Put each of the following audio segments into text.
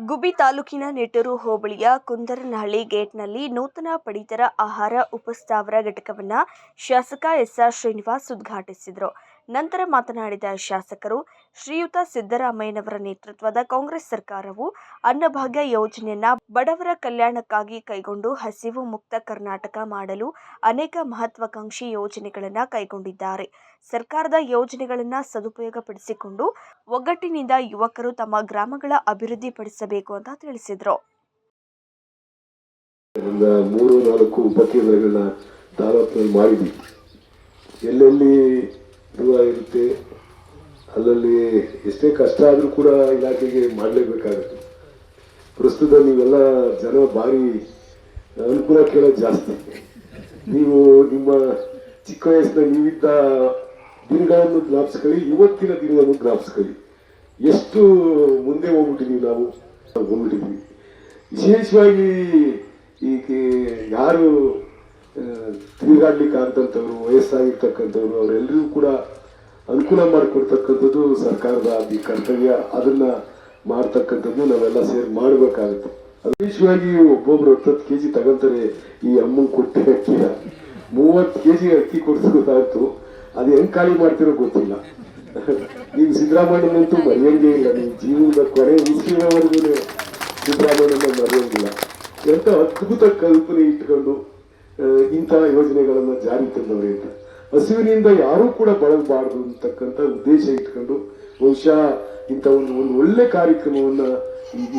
ಗುಬ್ಬಿ ತಾಲೂಕಿನ ನಿಟ್ಟೂರು ಹೋಬಳಿಯ ಕುಂದರನಹಳ್ಳಿ ಗೇಟ್ನಲ್ಲಿ ನೂತನ ಪಡಿತರ ಆಹಾರ ಉಪಸ್ಥಾವರ ಘಟಕವನ್ನು ಶಾಸಕ ಎಸ್ಆರ್ ಶ್ರೀನಿವಾಸ್ ಉದ್ಘಾಟಿಸಿದರು. ನಂತರ ಮಾತನಾಡಿದ ಶಾಸಕರು, ಶ್ರೀಯುತ ಸಿದ್ದರಾಮಯ್ಯನವರ ನೇತೃತ್ವದ ಕಾಂಗ್ರೆಸ್ ಸರ್ಕಾರವು ಅನ್ನಭಾಗ್ಯ ಯೋಜನೆಯನ್ನ ಬಡವರ ಕಲ್ಯಾಣಕ್ಕಾಗಿ ಕೈಗೊಂಡು ಹಸಿವು ಮುಕ್ತ ಕರ್ನಾಟಕ ಮಾಡಲು ಅನೇಕ ಮಹತ್ವಾಕಾಂಕ್ಷಿ ಯೋಜನೆಗಳನ್ನು ಕೈಗೊಂಡಿದ್ದಾರೆ. ಸರ್ಕಾರದ ಯೋಜನೆಗಳನ್ನು ಸದುಪಯೋಗಪಡಿಸಿಕೊಂಡು ಒಗ್ಗಟ್ಟಿನಿಂದ ಯುವಕರು ತಮ್ಮ ಗ್ರಾಮಗಳ ಅಭಿವೃದ್ಧಿಪಡಿಸಬೇಕು ಅಂತ ತಿಳಿಸಿದರು. ಮೂರು ನಾಲ್ಕು ಉಪಕೇಂದ್ರಗಳನ್ನ ತಾಲೂಕಿನಲ್ಲಿ ಮಾಡಿದ್ವಿ. ಎಲ್ಲೆಲ್ಲಿ ದೂರ ಇರುತ್ತೆ ಅಲ್ಲಲ್ಲಿ ಎಷ್ಟೇ ಕಷ್ಟ ಆದರೂ ಕೂಡ ಇಲಾಖೆಗೆ ಮಾಡಲೇಬೇಕಾಗುತ್ತೆ. ಪ್ರಸ್ತುತ ನೀವೆಲ್ಲ ಜನ ಭಾರಿ ಅನುಕೂಲ ಕೇಳೋದು ಜಾಸ್ತಿ. ನೀವು ನಿಮ್ಮ ಚಿಕ್ಕ ವಯಸ್ಸಿನ ನೀವಿದ್ದ ದಿನಗಳನ್ನು ಜ್ಞಾಪಿಸ್ಕೊಳ್ಳಿ, ಇವತ್ತಿನ ದಿನಗಳನ್ನು ಜ್ಞಾಪಿಸ್ಕೊಳ್ಳಿ. ಎಷ್ಟು ಮುಂದೆ ಹೋಗ್ಬಿಟ್ಟಿದ್ದೀವಿ ನಾವು. ಹೋಗ್ಬಿಟ್ಟಿದ್ವಿ. ವಿಶೇಷವಾಗಿ ಈಗ ಯಾರು ತಿರುಗಾಡ್ಲಿಕ್ಕೆ ಆಗದಂಥವ್ರು, ವಯಸ್ಸಾಗಿರ್ತಕ್ಕಂಥವ್ರು ಅವರೆಲ್ಲರಿಗೂ ಕೂಡ ಅನುಕೂಲ ಮಾಡಿಕೊಡ್ತಕ್ಕಂಥದ್ದು ಸರ್ಕಾರದ ಈ ಕರ್ತವ್ಯ. ಅದನ್ನ ಮಾಡ್ತಕ್ಕಂಥದ್ದು ನಾವೆಲ್ಲ ಸೇರಿ ಮಾಡಬೇಕಾಗುತ್ತೆ. ವಿಶೇಷವಾಗಿ ಒಬ್ಬೊಬ್ರು ಹತ್ತತ್ತು ಕೆ ಜಿ ತಗೊಂತಾರೆ ಈ ಅಮ್ಮನ ಕೊಟ್ಟೆ ಅಕ್ಕಿನ ಮೂವತ್ತು ಕೆ ಜಿ ಅಕ್ಕಿ ಕೊಡಿಸ್ಬೇಕಾಯ್ತು ಅದು ಹೆಂಗ್ ಖಾಲಿ ಮಾಡ್ತಿರೋ ಗೊತ್ತಿಲ್ಲ. ನೀವು ಸಿದ್ದರಾಮಯ್ಯನಂತೂ ಮರೆಯಂಗೇ ಇಲ್ಲ. ನೀವು ಜೀವನದ ಕೊನೆ ಉಸಿರವರೆಗೂ ಸಿದ್ದರಾಮಯ್ಯನ ಮರೆಯಂಗಿಲ್ಲ. ಎಂತ ಅದ್ಭುತ ಕಲ್ಪನೆ ಇಟ್ಕೊಂಡು ಇಂತಹ ಯೋಜನೆಗಳನ್ನ ಜಾರಿ ತಂದವರೇ ಅಂತ. ಹಸಿವಿನಿಂದ ಯಾರೂ ಕೂಡ ಬಳಲಬಾರದು ಅಂತಕ್ಕಂಥ ಉದ್ದೇಶ ಇಟ್ಕೊಂಡು ಬಹುಶಃ ಇಂಥ ಒಂದು ಒಂದು ಒಳ್ಳೆ ಕಾರ್ಯಕ್ರಮವನ್ನ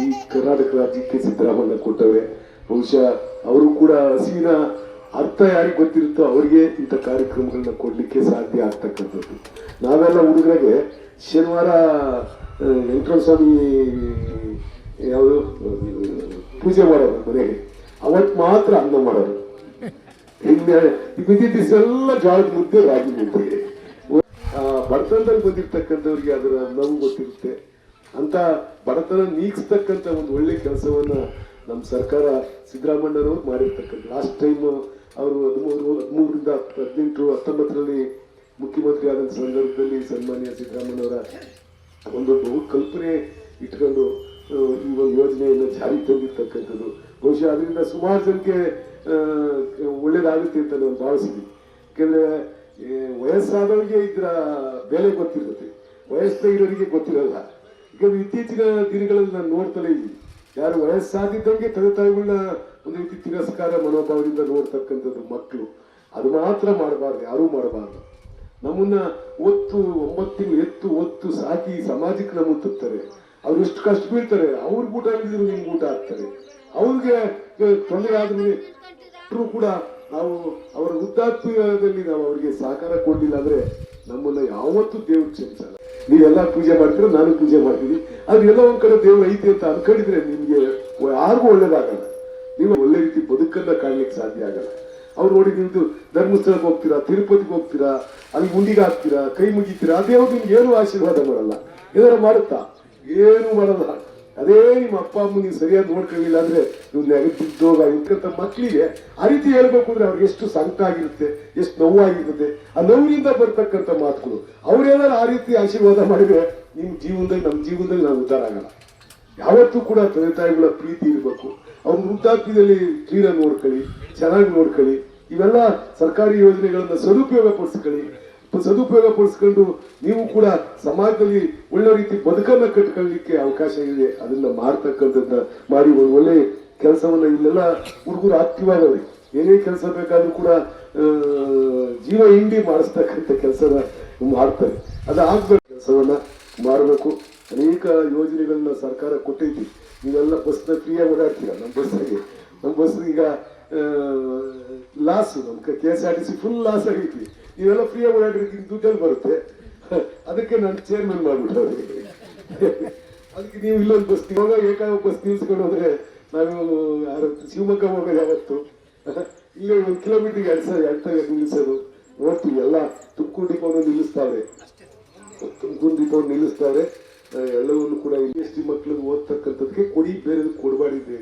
ಈ ಕರ್ನಾಟಕ ರಾಜ್ಯಕ್ಕೆ ಸಿದ್ದರಾಮಯ್ಯ ಕೊಟ್ಟವ್ರೆ. ಬಹುಶಃ ಅವರು ಕೂಡ ಹಸಿವಿನ ಅರ್ಥ ಯಾರಿಗೆ ಗೊತ್ತಿರುತ್ತೋ ಅವರಿಗೆ ಇಂಥ ಕಾರ್ಯಕ್ರಮಗಳನ್ನ ಕೊಡ್ಲಿಕ್ಕೆ ಸಾಧ್ಯ ಆಗ್ತಕ್ಕಂಥದ್ದು. ನಾವೆಲ್ಲ ಹುಡುಗರಿಗೆ ಶನಿವಾರ ವೆಂಕಟ ಸ್ವಾಮಿ ಯಾವುದು ಪೂಜೆ ಮಾಡೋದು ಮನೆಗೆ. ಅವತ್ತು ಮಾತ್ರ ಅನ್ನ ಮಾಡೋದು. ಎಲ್ಲ ಜಾಗ ಮುದ್ದೆ ರಾಗಿ ಬಡತನದಲ್ಲಿ ಬಂದಿರ್ತಕ್ಕಂಥವ್ರಿಗೆ ಅದರ ನೋವು ಗೊತ್ತಿರುತ್ತೆ. ಅಂತ ಬಡತನ ನೀಗಿಸ್ತಕ್ಕಂಥ ಒಂದು ಒಳ್ಳೆ ಕೆಲಸವನ್ನ ನಮ್ಮ ಸರ್ಕಾರ ಸಿದ್ದರಾಮಣ್ಣನವರು ಮಾಡಿರ್ತಕ್ಕಂಥ. ಲಾಸ್ಟ್ ಟೈಮ್ ಅವರು ಹದಿಮೂರು, ಹದಿಮೂರರಿಂದ ಹದಿನೆಂಟು, ಹತ್ತೊಂಬತ್ತರಲ್ಲಿ ಮುಖ್ಯಮಂತ್ರಿ ಆದ ಸಂದರ್ಭದಲ್ಲಿ ಸನ್ಮಾನ್ಯ ಸಿದ್ದರಾಮಣ್ಣವರ ಒಂದು ಬಹು ಕಲ್ಪನೆ ಇಟ್ಕೊಂಡು ಈ ಒಂದು ಯೋಜನೆಯನ್ನು ಜಾರಿಗೆ ತಂದಿರ್ತಕ್ಕಂಥದ್ದು. ಬಹುಶಃ ಅದರಿಂದ ಸುಮಾರು ಜನಕ್ಕೆ ಒಳ್ಳೇದಾಗುತ್ತೆ ಅಂತ ನಾನು ಭಾವಿಸಿದ್ವಿ ಯಾಕಂದ್ರೆ ವಯಸ್ಸಾದವರಿಗೆ ಇದರ ಬೆಲೆ ಗೊತ್ತಿರುತ್ತೆ. ವಯಸ್ಸು ಇರೋರಿಗೆ ಗೊತ್ತಿರಲ್ಲ. ಯಾಕಂದ್ರೆ ಇತ್ತೀಚಿನ ದಿನಗಳಲ್ಲಿ ನಾನು ನೋಡ್ತಲೇ ಇದ್ದೀನಿ. ಯಾರು ವಯಸ್ಸಾದಿದ್ದಂಗೆ ತಂದೆ ತಾಯಿಗಳನ್ನ ಒಂದು ರೀತಿ ತಿರಸ್ಕಾರ, ಮನೋಭಾವದಿಂದ ನೋಡ್ತಕ್ಕಂಥದ್ದು ಮಕ್ಕಳು ಅದು ಮಾತ್ರ ಮಾಡಬಾರ್ದು, ಯಾರೂ ಮಾಡಬಾರ್ದು. ನಮ್ಮನ್ನ ಒತ್ತು ಒಂಬತ್ತು ತಿಂಗಳು ಎತ್ತು, ಒತ್ತು ಸಾಕಿ ಸಮಾಜಕ್ಕೆ ನಮ್ಮ ತರ್ತಾರೆ. ಅವ್ರು ಎಷ್ಟು ಕಷ್ಟ ಬೀಳ್ತಾರೆ? ಅವ್ರ ಊಟ ಇಲ್ದಿದ್ರು ನಿಮ್ಗೆ ಊಟ ಹಾಕ್ತಾರೆ ಅವ್ರಿಗೆ ತೊಂದರೆ ಆದ್ರೂ ಕೂಡ ನಾವು ಅವರ ವೃದ್ಧಾಪ್ಯದಲ್ಲಿ ನಾವು ಅವರಿಗೆ ಸಹಕಾರ ಕೊಡಲಿಲ್ಲ ಅಂದ್ರೆ ನಮ್ಮನ್ನ ಯಾವತ್ತೂ ದೇವ್ರು ಕ್ಷಮಿಸಲ್ಲ. ನೀವೆಲ್ಲ ಪೂಜೆ ಮಾಡ್ತೀರ, ನಾನು ಪೂಜೆ ಮಾಡ್ತೀನಿ. ಆದ್ರೆ ಎಲ್ಲ ಒಂದ್ ಕಡೆ ದೇವ್ರು ಐತಿ ಅಂತ ಅನ್ಕೊಂಡಿದ್ರೆ ನಿಮ್ಗೆ ಯಾರಿಗೂ ಒಳ್ಳೇದಾಗಲ್ಲ. ನೀವು ಒಳ್ಳೆ ರೀತಿ ಬದುಕನ್ನ ಕಾಣ್ಲಿಕ್ಕೆ ಸಾಧ್ಯ ಆಗಲ್ಲ. ಅವ್ರು ನೋಡಿ ನಿಮ್ದು ಧರ್ಮಸ್ಥಳಕ್ಕೆ ಹೋಗ್ತೀರಾ, ತಿರುಪತಿಗೆ ಹೋಗ್ತೀರಾ, ಅಲ್ಲಿ ಗುಂಡಿಗೆ ಹಾಕ್ತೀರಾ, ಕೈ ಮುಗಿತೀರಾ, ಅದೇ ಅವ್ರು ನಿಮ್ಗೆ ಏನು ಆಶೀರ್ವಾದ ಮಾಡಲ್ಲ. ಏನಾರ ಮಾಡುತ್ತಾ? ಏನು ಮಾಡಲ್ಲ ಅದೇ ನಿಮ್ಮ ಅಪ್ಪ ಅಮ್ಮ ನೀವು ಸರಿಯಾಗಿ ನೋಡ್ಕೊಳ್ಳಿಲ್ಲ ಅಂದ್ರೆ ನೀವು ನೆಗೆದಿದ್ದೋಗ ಇಂಥ ಮಕ್ಕಳಿಗೆ ಆ ರೀತಿ ಹೇಳ್ಬೇಕು ಅಂದ್ರೆ ಅವ್ರಿಗೆ ಎಷ್ಟು ಸಂಕಟ ಆಗಿರುತ್ತೆ, ಎಷ್ಟು ನೋವಾಗಿರುತ್ತೆ. ಆ ನೋವಿನಿಂದ ಬರ್ತಕ್ಕಂಥ ಮಾತುಗಳು. ಅವ್ರೇನಾದ್ರು ಆ ರೀತಿ ಆಶೀರ್ವಾದ ಮಾಡಿದ್ರೆ ನಿಮ್ ಜೀವನದಲ್ಲಿ ನಮ್ಮ ಜೀವನದಲ್ಲಿ ನಾವು ಉದ್ಧಾರ ಆಗಲ್ಲ. ಯಾವತ್ತೂ ಕೂಡ ತಂದೆ ತಾಯಿಗಳ ಪ್ರೀತಿ ಇರಬೇಕು. ಅವ್ರ ವೃದ್ಧಾಪ್ಯದಲ್ಲಿ ಕ್ಲೀನಾಗಿ ನೋಡ್ಕೊಳ್ಳಿ, ಚೆನ್ನಾಗಿ ನೋಡ್ಕೊಳ್ಳಿ. ಇವೆಲ್ಲ ಸರ್ಕಾರಿ ಯೋಜನೆಗಳನ್ನ ಸದುಪಯೋಗ ಪಡಿಸ್ಕೊಳ್ಳಿ. ಸದುಪಯೋಗ ಪಡಿಸ್ಕೊಂಡು ನೀವು ಕೂಡ ಸಮಾಜದಲ್ಲಿ ಒಳ್ಳೆ ರೀತಿ ಬದುಕನ್ನ ಕಟ್ಕೊಳ್ಳಿಕ್ಕೆ ಅವಕಾಶ ಇದೆ. ಅದನ್ನ ಮಾಡ್ತಕ್ಕಂಥದ್ದ ಮಾಡಿ ಒಂದು ಒಳ್ಳೆ ಕೆಲಸವನ್ನ ಇಲ್ಲೆಲ್ಲ ಹುಡುಗರು ಆಕ್ಟಿವ್ ಆಗವ್ರಿ ಏನೇ ಕೆಲಸ ಬೇಕಾದ್ರೂ ಕೂಡ ಜೀವ ಹಿಂಡಿ ಮಾಡಿಸ್ತಕ್ಕಂಥ ಕೆಲಸನ ಮಾಡ್ತಾರೆ. ಅದಾಗ್ಬೇಕು ಕೆಲಸವನ್ನ ಮಾಡಬೇಕು. ಅನೇಕ ಯೋಜನೆಗಳನ್ನ ಸರ್ಕಾರ ಕೊಟ್ಟೈತಿ. ನೀವೆಲ್ಲ ಬಸ್ನ ಫ್ರೀಯಾಗಿ ಓಡಾಡ್ತೀರ? ನಮ್ಮ ಬಸ್ಸಿಗೆ ನಮ್ಮ ಬಸ್ ಈಗ ಲಾಸು. ನಮ್ಮ K S R T C full loss ಆಗೈತಿ. ನೀವೆಲ್ಲ ಆಗಿ ಓಡಾಡಿದ್ರೆ ದುಡ್ಡಲ್ಲಿ ಬರುತ್ತೆ? ಅದಕ್ಕೆ ನಾನು ಚೇರ್ಮನ್ ಮಾಡ್ಬಿಟ್ಟವ್ರಿ ಅದಕ್ಕೆ ನೀವು ಇಲ್ಲೊಂದು ಬಸ್ ಇವಾಗ ಏಕಾಗ ಬಸ್ ನಿಲ್ಸ್ಕೊಂಡು ಹೋದ್ರೆ ನಾವು ಶಿವಮೊಗ್ಗ ಹೋಗೋದು ಯಾವತ್ತು? ಇಲ್ಲೇ ಒಂದು ಕಿಲೋಮೀಟರ್ಗೆ ಎರಡು ಸಾವಿರ ಎರಡು ಸಾವಿರ ನಿಲ್ಲಿಸೋದು. ನೋಡ್ತೀವಿ ಎಲ್ಲ. ತುಮಕೂರು ಡಿಪೋನು ನಿಲ್ಲಿಸ್ತಾವ್ರೆ ತುಮಕೂರು ನಿಲ್ಲಿಸ್ತಾವ್ರೆ ಆ, ಎಲ್ಲವನ್ನು ಕೂಡ ಎಸ್ ಟಿ ಮಕ್ಕಳಿಗೆ ಓದ್ತಕ್ಕಂಥದ್ದಕ್ಕೆ ಕೊಡಿ ಬೇರೆ ಕೊಡಬಾರ್ದು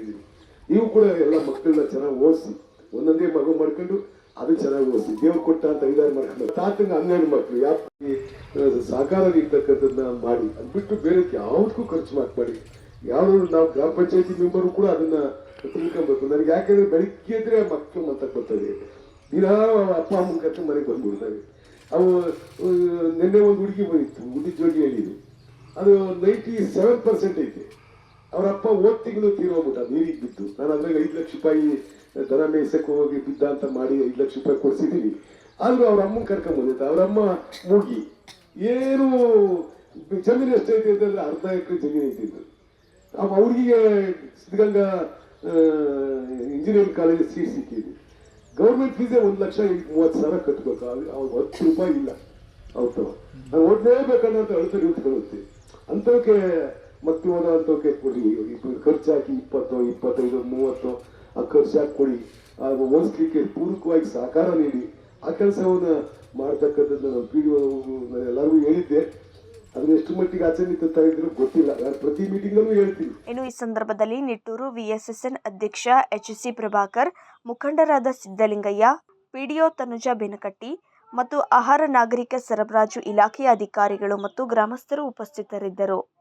ನೀವು ಕೂಡ ಎಲ್ಲ ಮಕ್ಕಳನ್ನ ಚೆನ್ನಾಗಿ ಓದಿಸಿ. ಒಂದೊಂದೇ ಮಗು ಮಾಡ್ಕೊಂಡು ಅದು ಚೆನ್ನಾಗಿ ಓದಿಸಿ ದೇವ್ರು ಕೊಟ್ಟ ಅಂತ ಐದಾರು ಮಕ್ಕಳು ತಾತಂಗ ಹನ್ನೆರಡು ಮಕ್ಕಳು ಯಾವ ಸಹಕಾರ ಇರ್ತಕ್ಕಂಥದ್ದನ್ನ ಮಾಡಿ. ಅದು ಬಿಟ್ಟು ಬೇರೆ ಯಾವುದಕ್ಕೂ ಖರ್ಚು ಮಾಡಬೇಡಿ. ಯಾರು ನಾವು ಗ್ರಾಮ ಪಂಚಾಯತಿ ಮೆಂಬರು ಕೂಡ ಅದನ್ನ ತಿಳ್ಕೊಬೇಕು. ನನಗೆ ಯಾಕಂದ್ರೆ ಬೆಳಿಗ್ಗೆ ಎದ್ರೆ ಮಕ್ಕಳು ಮಾತಾಕ್ ಬರ್ತದೆ ದಿನ ಅಪ್ಪ ಅಮ್ಮನ ಕರ್ಕೊಂಡು ಮನೆಗೆ ಬಂದ್ಬಿಡ್ತಾರೆ. ಅವು ನಿನ್ನೆ ಒಂದು ಹುಡುಗಿ ಬಂದಿತ್ತು. ಹುಡುಗಿ ಜೋಡಿ ಹೇಳಿದ್ರು ಅದು ನೈಂಟಿ ಸೆವೆನ್ ಪರ್ಸೆಂಟ್ ಐತೆ. ಅವ್ರ ಅಪ್ಪ ಹೋದ್ ತಿಂಗಳು ತೀರೋಗ್ಬಿಟ್ಟ ನೀರಿಗೆ ಬಿದ್ದು ನಾನು ಅದ್ರಾಗ ಐದು ಲಕ್ಷ ರೂಪಾಯಿ ದನ ಮೇಸಕ್ಕೆ ಹೋಗಿ ಬಿದ್ದ ಅಂತ ಮಾಡಿ ಐದು ಲಕ್ಷ ರೂಪಾಯಿ ಕೊಡ್ಸಿದ್ದೀನಿ ಆದ್ರೂ ಅವ್ರ ಅಮ್ಮನ ಕರ್ಕೊಂಡ್ ಅವರಮ್ಮ ಮೂಗಿ ಏನು ಜಮೀನು ಎಷ್ಟೈತೆ ಅಂತಂದ್ರೆ ಅರ್ಧ ಎಕರೆ ಜಮೀನು ಐತಿದ್ದು ಅವ ಅವ್ರಿಗೆ ಸಿದ್ಧಗಂಗಾ ಇಂಜಿನಿಯರಿಂಗ್ ಕಾಲೇಜ್ ಸೀಟ್ ಸಿಕ್ಕಿದ್ದು ಗೌರ್ಮೆಂಟ್ ಫೀಸೇ ಒಂದು ಲಕ್ಷ ಮೂವತ್ತು ಸಾವಿರ ಕಟ್ಬೇಕು? ಅವ್ರು ಹತ್ತು ರೂಪಾಯಿ ಇಲ್ಲ. ಅವ್ರ ನಾನು ಓದ್ಲೇಬೇಕನ್ನೋ ಅಂತ ಅಳ್ತಾ ನಿಂತ್ಕೊಳ್ಳುತ್ತೆ ಅಂಥವಕ್ಕೆ ಮಕ್ಕಳು ಓದೋ ಅಂತ ಕೊಡಿ. ಖರ್ಚಾಕಿ ಇಪ್ಪತ್ತು, ಇಪ್ಪತ್ತೈದು, ಮೂವತ್ತು, ಆ ಖರ್ಚಾಕಿ ಕೊಡಿ. ಓದಿಸ್ಲಿಕ್ಕೆ ಪೂರಕವಾಗಿ ಸಹಕಾರ ನೀಡಿ. ಆ ಕೆಲಸವನ್ನ ಮಾಡ್ತಕ್ಕಂಥದ್ದು ನಾನು ಪಿ ಎಲ್ಲರಿಗೂ ಹೇಳಿದ್ದೆ. ಅದನ್ನ ಎಷ್ಟು ಮಟ್ಟಿಗೆ ಆಚರಣೆ ಇದ್ರು ಗೊತ್ತಿಲ್ಲ. ಪ್ರತಿ ಮೀಟಿಂಗಲ್ಲೂ ಹೇಳ್ತೀನಿ. ಇನ್ನು ಈ ಸಂದರ್ಭದಲ್ಲಿ ನಿಟ್ಟೂರು ವಿಎಸ್ಎಸ್ಎನ್ ಅಧ್ಯಕ್ಷ ಎಚ್ ಸಿ ಪ್ರಭಾಕರ್, ಮುಖಂಡರಾದ ಸಿದ್ದಲಿಂಗಯ್ಯ ಪಿಡಿಒ ತನುಜ ಬೆನಕಟ್ಟಿ ಮತ್ತು ಆಹಾರ ನಾಗರಿಕ ಸರಬರಾಜು ಇಲಾಖೆಯ ಅಧಿಕಾರಿಗಳು ಮತ್ತು ಗ್ರಾಮಸ್ಥರು ಉಪಸ್ಥಿತರಿದ್ದರು.